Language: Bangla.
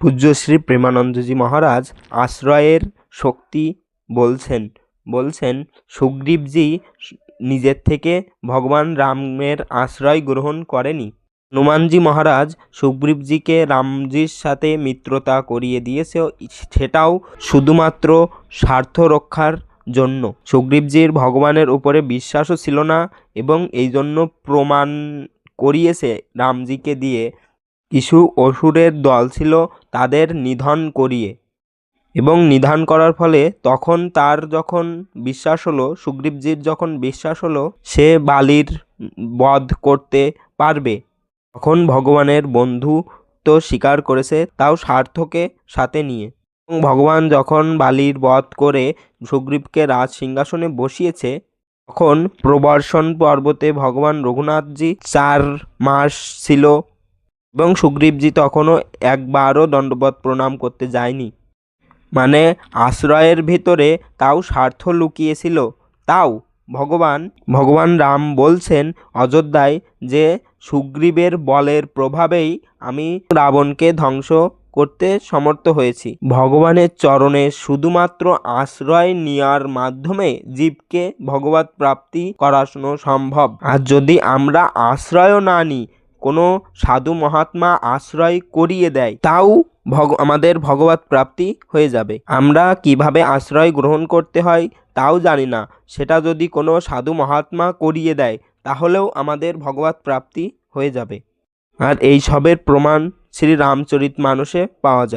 পূজ্য শ্রী প্রেমানন্দজি মহারাজ আশ্রয়ের শক্তি বলছেন বলছেন, সুগ্রীবজি নিজের থেকে ভগবান রামের আশ্রয় গ্রহণ করেনি। হনুমানজি মহারাজ সুগ্রীবজিকে রামজির সাথে মিত্রতা করিয়ে দিয়েছে। সেটাও শুধুমাত্র স্বার্থ রক্ষার জন্য। সুগ্রীবজির ভগবানের উপরে বিশ্বাসও ছিল না এবং এই জন্য প্রমাণ করিয়েছে রামজিকে দিয়ে। কিছু অসুরের দল ছিল তাদের নিধন করিয়ে। এবং নিধন করার ফলে তখন তার যখন বিশ্বাস হলো, সুগ্রীবজির যখন বিশ্বাস হলো, সে বালির বধ করতে পারবে। তখন ভগবানের বন্ধু তো স্বীকার করেছে, তাও স্বার্থকে সাথে নিয়ে। এবং ভগবান যখন বালির বধ করে সুগ্রীবকে রাজ সিংহাসনে বসিয়েছে, তখন প্রবর্ষণ পর্বতে ভগবান রঘুনাথজি চার মাস ছিল এবং সুগ্রীবজি তখনও একবারও দণ্ডবত প্রণাম করতে যায়নি। মানে আশ্রয়ের ভিতরে তাও স্বার্থ লুকিয়েছিল। তাও ভগবান ভগবান রাম বলছেন অযোধ্যায় যে, সুগ্রীবের বলের প্রভাবেই আমি রাবণকে ধ্বংস করতে সমর্থ হয়েছি। ভগবানের চরণে শুধুমাত্র আশ্রয় নেওয়ার মাধ্যমে জীবকে ভগবত প্রাপ্তি করানো সম্ভব। আর যদি আমরা আশ্রয়ও না নিই কোনো সাধু মহাত্মা আশ্রয় করিয়ে দেয়, তাও ভগ আমাদের ভগবত প্রাপ্তি হয়ে যাবে। আমরা কীভাবে আশ্রয় গ্রহণ করতে হয় তাও জানি না। সেটা যদি কোনো সাধু মহাত্মা করিয়ে দেয়, তাহলেও আমাদের ভগবত প্রাপ্তি হয়ে যাবে। আর এই সবের প্রমাণ শ্রী রামচরিত পাওয়া যায়।